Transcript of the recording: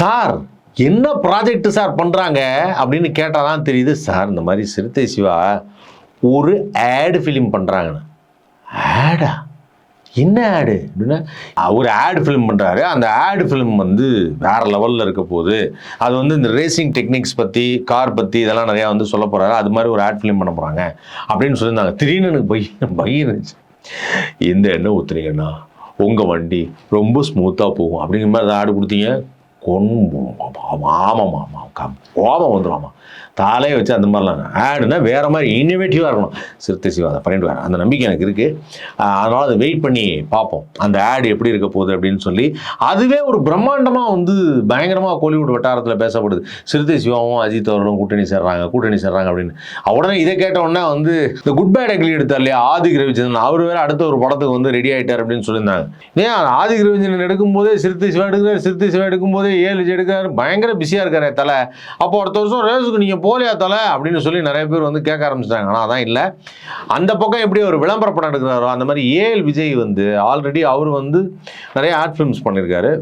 Sir என்ன project sir பண்ணுறாங்க அப்படின்னு கேட்டால் தான் தெரியுது சார் இந்த மாதிரி சிறுத்தை சிவா ஒரு ஆடு ஃபிலிம் பண்ணுறாங்கன்னு ஆடா என்ன ஆடு அப்படின்னா ஒரு ஆடு ஃபிலிம் பண்ணுறாரு அந்த ஆடு ஃபிலிம் வந்து வேறு லெவலில் இருக்க போகுது அது வந்து இந்த ரேசிங் டெக்னிக்ஸ் பற்றி கார் பற்றி இதெல்லாம் நிறையா வந்து சொல்ல போகிறாரு அது மாதிரி ஒரு ஆட் ஃபிலிம் பண்ண போகிறாங்க அப்படின்னு சொல்லியிருந்தாங்க. திடீர்னு எனக்கு பை பையன் இருந்துச்சு. எந்த எண்ணெய் ஊற்றுறீங்கண்ணா உங்கள் வண்டி ரொம்ப ஸ்மூத்தாக போகும். அப்படிங்கிற மாதிரி ஆடு கொடுத்தீங்க? கொண்டு ஆமாம் ஆமாம் கோபம் வந்துடும் தாலையை வச்சு அந்த மாதிரிலாம் ஆடுனா வேறு மாதிரி இன்னோவேட்டிவாக இருக்கணும். சிறுத்தை சிவா அதை பண்ணிட்டு அந்த நம்பிக்கை எனக்கு இருக்குது அதனால் அதை வெயிட் பண்ணி பார்ப்போம். அந்த ஆடு எப்படி இருக்க போகுது அப்படின்னு சொல்லி. அதுவே ஒரு பிரம்மாண்டமாக வந்து பயங்கரமாக கோலிவுட் வட்டாரத்தில் பேசப்படுது. சிறுத்தை சிவாவும் அஜித் அவர்களும் கூட்டணி சேர்றாங்க கூட்டணி சேர்றாங்க அப்படின்னு. உடனே இதை கேட்ட உடனே வந்து இந்த குட் பேட் அக்லி எடுத்தார் இல்லையா? ஆதி ரவிச்சந்திரன் அவர் வேறு அடுத்த ஒரு படத்துக்கு வந்து ரெடி ஆகிட்டார் அப்படின்னு சொல்லியிருந்தாங்க. ஏன்? ஆதி ரவிச்சந்திரன் எடுக்கும்போதே சிறுத்தை சிவா எடுக்கிறார் சிறுத்தை சிவா எடுக்கும்போதே ஏழு எடுக்கார். பயங்கர பிஸியாக இருக்காரு தலை. அப்போ அடுத்த வருஷம் ரேஸுக்கு நீங்கள் போலியா தலை அப்படின்னு சொல்லி நிறைய பேர் வந்து கேட்க ஆரம்பிச்சிட்டாங்க. ஆனால் அதான் இல்லை. அந்த பக்கம் எப்படி ஒரு விளம்பர படம் எடுக்கிறாரோ அந்த மாதிரி ஏஎல் விஜய் வந்து ஆல்ரெடி அவர் வந்து நிறைய ஆர்ட் ஃபிலிம்ஸ் பண்ணியிருக்காரு